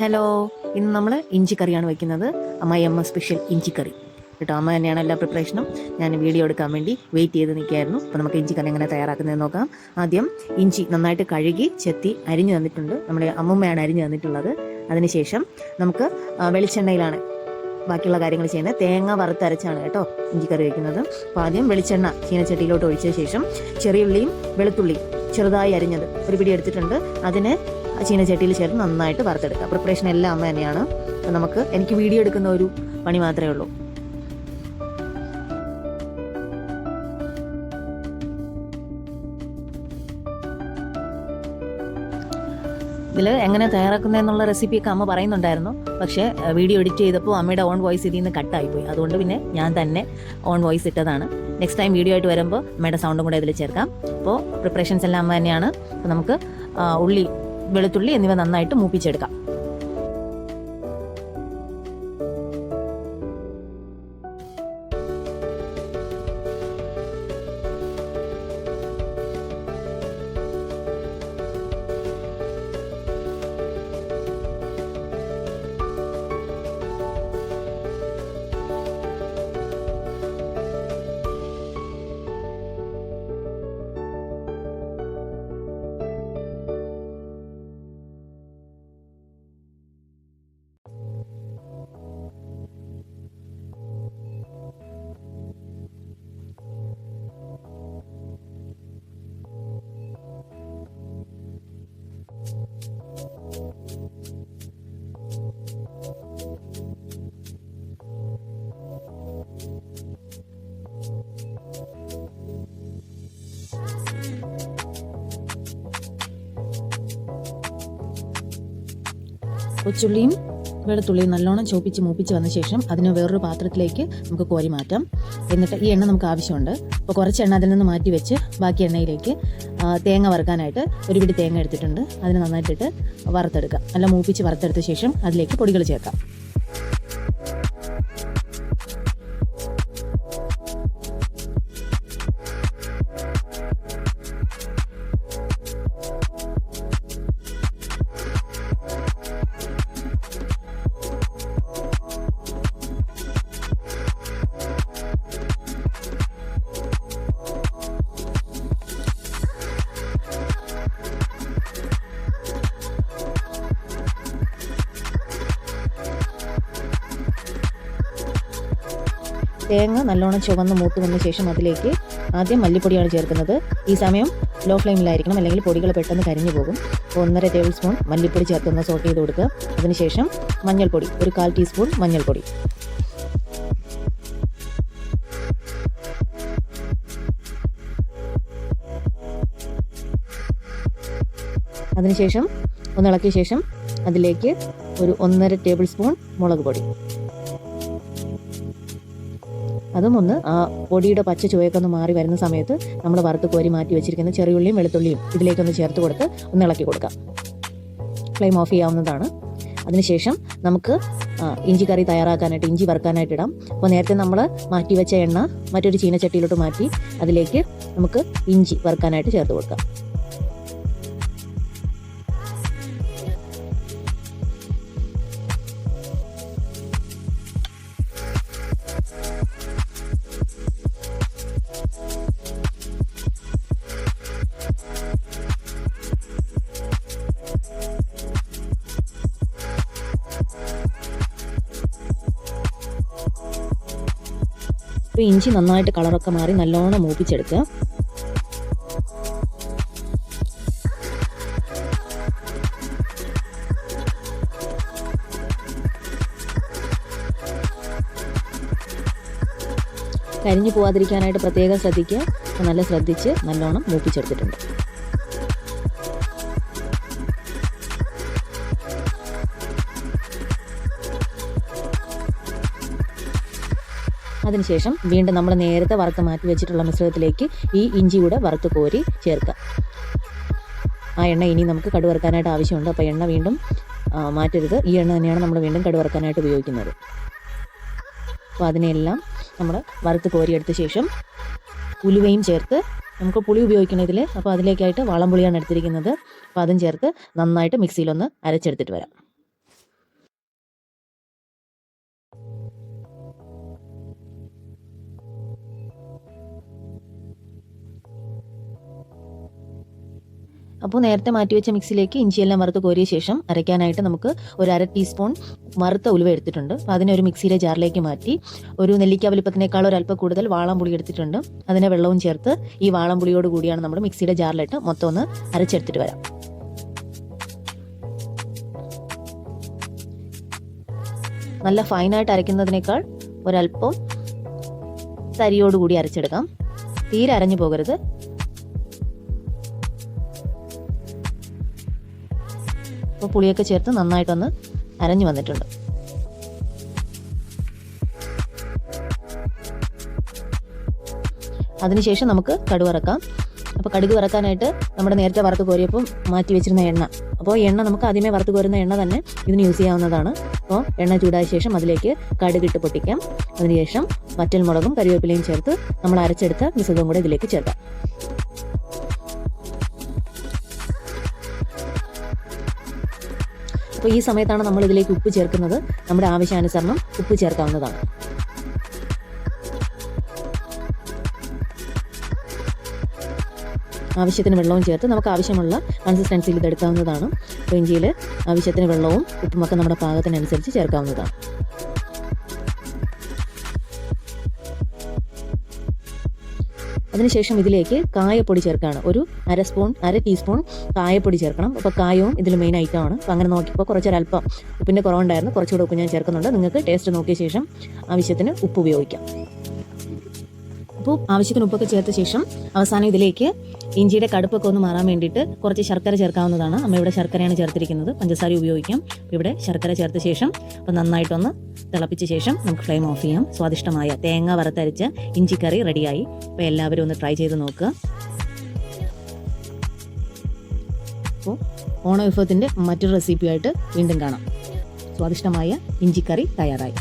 Hello ഇന്ന് നമ്മൾ ഇഞ്ചിക്കറിയാണ് വയ്ക്കുന്നത് അമ്മയമ്മ സ്പെഷ്യൽ ഇഞ്ചിക്കറി. കേട്ടോ അമ്മ തന്നെയാണ് എല്ലാ പ്രിപ്പറേഷനും ഞാൻ വീഡിയോ എടുക്കാൻ വേണ്ടി വെയിറ്റ് ചെയ്ത് നിൽക്കുകയായിരുന്നു. അപ്പോൾ നമുക്ക് ഇഞ്ചിക്കറി എങ്ങനെ തയ്യാറാക്കുന്നത് നോക്കാം. ആദ്യം ഇഞ്ചി നന്നായിട്ട് കഴുകി ചെത്തി അരിഞ്ഞു തന്നിട്ടുണ്ട്. നമ്മുടെ അമ്മമ്മയാണ് അരിഞ്ഞു തന്നിട്ടുള്ളത്. അതിനുശേഷം നമുക്ക് വെളിച്ചെണ്ണയിലാണ് ബാക്കിയുള്ള കാര്യങ്ങൾ ചെയ്യുന്നത്. തേങ്ങ വറുത്തരച്ചാണ് കേട്ടോ ഇഞ്ചിക്കറി വയ്ക്കുന്നത് അപ്പോൾ ആദ്യം വെളിച്ചെണ്ണ ചീനച്ചട്ടിയിലോട്ട് ഒഴിച്ച ശേഷം ചെറിയുള്ളിയും വെളുത്തുള്ളിയും ചെറുതായി അരിഞ്ഞത്. ഒരു പിടി എടുത്തിട്ടുണ്ട്. അതിന് ആ ചീനച്ചട്ടിയിൽ ചേർത്ത് നന്നായിട്ട് വറുത്തെടുക്കുക. പ്രിപ്പറേഷൻ എല്ലാം അമ്മ തന്നെയാണ്. നമുക്ക് എനിക്ക് വീഡിയോ എടുക്കുന്ന ഒരു പണി മാത്രമേ ഉള്ളൂ. ഇതിൽ എങ്ങനെ തയ്യാറാക്കുന്നതെന്നുള്ള റെസിപ്പിയൊക്കെ അമ്മ പറയുന്നുണ്ടായിരുന്നു. പക്ഷേ വീഡിയോ എഡിറ്റ് ചെയ്തപ്പോൾ അമ്മയുടെ ഓൺ വോയിസ് ഇതിൽ നിന്ന് കട്ടായിപ്പോയി അതുകൊണ്ട് പിന്നെ ഞാൻ തന്നെ ഓൺ വോയിസ് ഇട്ടതാണ്. നെക്സ്റ്റ് ടൈം വീഡിയോ ആയിട്ട് വരുമ്പോൾ അമ്മയുടെ സൗണ്ടും കൂടെ ഇതിൽ ചേർക്കാം. അപ്പോൾ പ്രിപ്പറേഷൻസ് എല്ലാം അമ്മ തന്നെയാണ്. അപ്പോൾ നമുക്ക് ഉള്ളി വെളുത്തുള്ളി എന്നിവ നന്നായിട്ട് മൂപ്പിച്ചെടുക്കാം. കൊച്ചുള്ളിയും വെളുത്തുള്ളിയും നല്ലോണം ചോപ്പിച്ച് മൂപ്പിച്ച് വന്ന ശേഷം അതിനെ വേറൊരു പാത്രത്തിലേക്ക് നമുക്ക് കോരി മാറ്റാം. എന്നിട്ട് ഈ എണ്ണ നമുക്ക് ആവശ്യമുണ്ട്. അപ്പോൾ കുറച്ച് എണ്ണ അതിൽ നിന്ന് മാറ്റി വെച്ച് ബാക്കി എണ്ണയിലേക്ക് തേങ്ങ വറുക്കാനായിട്ട് ഒരു പിടി തേങ്ങ എടുത്തിട്ടുണ്ട്. അതിന് നന്നായിട്ടിട്ട് വറുത്തെടുക്കാം. നല്ല മൂപ്പിച്ച് വറുത്തെടുത്ത ശേഷം അതിലേക്ക് പൊടികൾ ചേർക്കാം. തേങ്ങ നല്ലോണം ചുവന്ന് മൂത്ത് വന്ന ശേഷം അതിലേക്ക് ആദ്യം മല്ലിപ്പൊടിയാണ് ചേർക്കുന്നത്. ഈ സമയം ലോ ഫ്ലെയിമിലായിരിക്കണം. അല്ലെങ്കിൽ പൊടികൾ പെട്ടെന്ന് കരിഞ്ഞു പോകും. ഒന്നര ടേബിൾ സ്പൂൺ മല്ലിപ്പൊടി ചേർത്തൊന്ന് സോട്ട് ചെയ്ത് കൊടുക്കുക. അതിനുശേഷം മഞ്ഞൾപ്പൊടി ഒരു കാൽ ടീസ്പൂൺ മഞ്ഞൾപ്പൊടി. അതിനുശേഷം ഒന്നിളക്കിയ ശേഷം അതിലേക്ക് ഒരു ഒന്നര ടേബിൾ സ്പൂൺ മുളക് പൊടി. അതും ഒന്ന് ആ പൊടിയുടെ പച്ച ചുവയൊക്കെ ഒന്ന് മാറി വരുന്ന സമയത്ത് നമ്മൾ വറുത്ത് കോരി മാറ്റി വെച്ചിരിക്കുന്ന ചെറിയുള്ളിയും വെളുത്തുള്ളിയും ഇതിലേക്കൊന്ന് ചേർത്ത് കൊടുത്ത് ഒന്ന് ഇളക്കി കൊടുക്കാം. ഫ്ലെയിം ഓഫ് ചെയ്യാവുന്നതാണ്. അതിനുശേഷം നമുക്ക് ഇഞ്ചി കറി തയ്യാറാക്കാനായിട്ട് ഇഞ്ചി വറുക്കാനായിട്ട് ഇടാം. അപ്പോൾ നേരത്തെ നമ്മൾ മാറ്റി വെച്ച എണ്ണ മറ്റൊരു ചീനച്ചട്ടിയിലോട്ട് മാറ്റി അതിലേക്ക് നമുക്ക് ഇഞ്ചി വറുക്കാനായിട്ട് ചേർത്ത് കൊടുക്കാം. ഇപ്പോൾ ഇഞ്ചി നന്നായിട്ട് കളറൊക്കെ മാറി നല്ലോണം മൂപ്പിച്ചെടുക്കുക. കരിഞ്ഞു പോവാതിരിക്കാനായിട്ട് പ്രത്യേകം ശ്രദ്ധിക്കുക. നല്ല ശ്രദ്ധിച്ച് നല്ലോണം മൂപ്പിച്ചെടുത്തിട്ടുണ്ട്. അതിനുശേഷം വീണ്ടും നമ്മൾ നേരത്തെ വറുത്ത് മാറ്റി വെച്ചിട്ടുള്ള മിശ്രിതത്തിലേക്ക് ഈ ഇഞ്ചി കൂടെ വറുത്ത് കോരി ചേർക്കുക. ആ എണ്ണ ഇനി നമുക്ക് കടുവറുക്കാനായിട്ട് ആവശ്യമുണ്ട്. അപ്പോൾ എണ്ണ വീണ്ടും മാറ്റരുത്. ഈ എണ്ണ തന്നെയാണ് നമ്മൾ വീണ്ടും കടുവറുക്കാനായിട്ട് ഉപയോഗിക്കുന്നത്. അപ്പോൾ അതിനെല്ലാം നമ്മൾ വറുത്ത് കോരിയെടുത്ത ശേഷം ഉലുവയും ചേർത്ത് നമുക്ക് പുളി ഉപയോഗിക്കണം ഇതിൽ അപ്പോൾ അതിലേക്കായിട്ട് വളം പുളിയാണ് എടുത്തിരിക്കുന്നത്. അപ്പോൾ അതും ചേർത്ത് നന്നായിട്ട് മിക്സിയിലൊന്ന് അരച്ചെടുത്തിട്ട് വരാം. അപ്പോൾ നേരത്തെ മാറ്റി വെച്ച മിക്സിയിലേക്ക് ഇഞ്ചിയെല്ലാം വറുത്ത് കോരിയ ശേഷം അരയ്ക്കാനായിട്ട് നമുക്ക് ഒരു അര ടീസ്പൂൺ വറുത്ത ഉലുവ എടുത്തിട്ടുണ്ട്. അപ്പോൾ അതിനെ ഒരു മിക്സിയിലെ ജാറിലേക്ക് മാറ്റി ഒരു നെല്ലിക്ക വലിപ്പത്തിനേക്കാൾ ഒരല്പം കൂടുതൽ വാളംപുളി എടുത്തിട്ടുണ്ട്. അതിനെ വെള്ളവും ചേർത്ത് ഈ വാളംപുളിയോട് കൂടിയാണ് നമ്മൾ മിക്സിയുടെ ജാറിലിട്ട് മൊത്തം ഒന്ന് അരച്ചെടുത്തിട്ട് വരാം. നല്ല ഫൈനായിട്ട് അരയ്ക്കുന്നതിനേക്കാൾ ഒരല്പം തരിയോടുകൂടി അരച്ചെടുക്കാം. തീരെ അരഞ്ഞു പോകരുത്. അപ്പോൾ പുളിയൊക്കെ ചേർത്ത് നന്നായിട്ടൊന്ന് അരഞ്ഞു വന്നിട്ടുണ്ട്. അതിനുശേഷം നമുക്ക് കടുക് വറക്കാം. അപ്പോൾ കടുക് വറക്കാനായിട്ട് നമ്മുടെ നേരത്തെ വറുത്ത് കോരിയപ്പം മാറ്റി വെച്ചിരുന്ന എണ്ണ. അപ്പോൾ എണ്ണ നമുക്ക് ആദ്യമേ വറുത്ത് കോരുന്ന എണ്ണ തന്നെ ഇതിന് യൂസ് ചെയ്യാവുന്നതാണ്. അപ്പോൾ എണ്ണ ചൂടായ ശേഷം അതിലേക്ക് കടുകിട്ട് പൊട്ടിക്കാം. അതിനുശേഷം വറ്റൽമുളകും കരിവേപ്പിലയും ചേർത്ത് നമ്മൾ അരച്ചെടുത്ത മിശ്രിതവും കൂടെ ഇതിലേക്ക് ചേർക്കാം. അപ്പോൾ ഈ സമയത്താണ് നമ്മൾ ഇതിലേക്ക് ഉപ്പ് ചേർക്കുന്നത്. നമ്മുടെ ആവശ്യാനുസരണം ഉപ്പ് ചേർക്കാവുന്നതാണ്. ആവശ്യത്തിന് വെള്ളവും ചേർത്ത് നമുക്ക് ആവശ്യമുള്ള കൺസിസ്റ്റൻസിയിൽ ഇത് എടുക്കാവുന്നതാണ് അപ്പോൾ ഇഞ്ചിയിൽ ആവശ്യത്തിന് വെള്ളവും ഉപ്പുമൊക്കെ നമ്മുടെ പാകത്തിനനുസരിച്ച് ചേർക്കാവുന്നതാണ്. അതിനുശേഷം ഇതിലേക്ക് കായപ്പൊടി ചേർക്കുകയാണ് ഒരു അര സ്പൂൺ അര ടീസ്പൂൺ കായപ്പൊടി ചേർക്കണം. അപ്പോൾ കായവും ഇതിൽ മെയിൻ ഐറ്റമാണ് അപ്പോൾ അങ്ങനെ നോക്കിയപ്പോൾ കുറച്ചൊരല്പം ഉപ്പിന്റെ കുറവുണ്ടായിരുന്നു. കുറച്ചുകൂടെ ഉപ്പ് ഞാൻ ചേർക്കുന്നുണ്ട്. നിങ്ങൾക്ക് ടേസ്റ്റ് നോക്കിയ ശേഷം ആവശ്യത്തിന് ഉപ്പ് ഉപയോഗിക്കാം. അപ്പോൾ ആവശ്യത്തിന് ഉപ്പൊക്കെ ചേർത്ത ശേഷം അവസാനം ഇതിലേക്ക് ഇഞ്ചിയുടെ കടുപ്പൊക്കെ ഒന്ന് മാറാൻ വേണ്ടിയിട്ട് കുറച്ച് ശർക്കര ചേർക്കാവുന്നതാണ്. നമ്മൾ ഇവിടെ ശർക്കരയാണ് ചേർത്തിരിക്കുന്നത്. പഞ്ചസാര ഉപയോഗിക്കാം. ഇവിടെ ശർക്കര ചേർത്ത ശേഷം അപ്പോൾ നന്നായിട്ടൊന്ന് തിളപ്പിച്ച ശേഷം നമുക്ക് ഫ്ലെയിം ഓഫ് ചെയ്യാം. സ്വാദിഷ്ടമായ തേങ്ങ വറുത്തരച്ച ഇഞ്ചിക്കറി റെഡിയായി. അപ്പോൾ എല്ലാവരും ഒന്ന് ട്രൈ ചെയ്ത് നോക്കുക. അപ്പോൾ ഓണവിഭവത്തിന്റെ മറ്റൊരു റെസിപ്പിയായിട്ട് വീണ്ടും കാണാം. സ്വാദിഷ്ടമായ ഇഞ്ചിക്കറി തയ്യാറായി.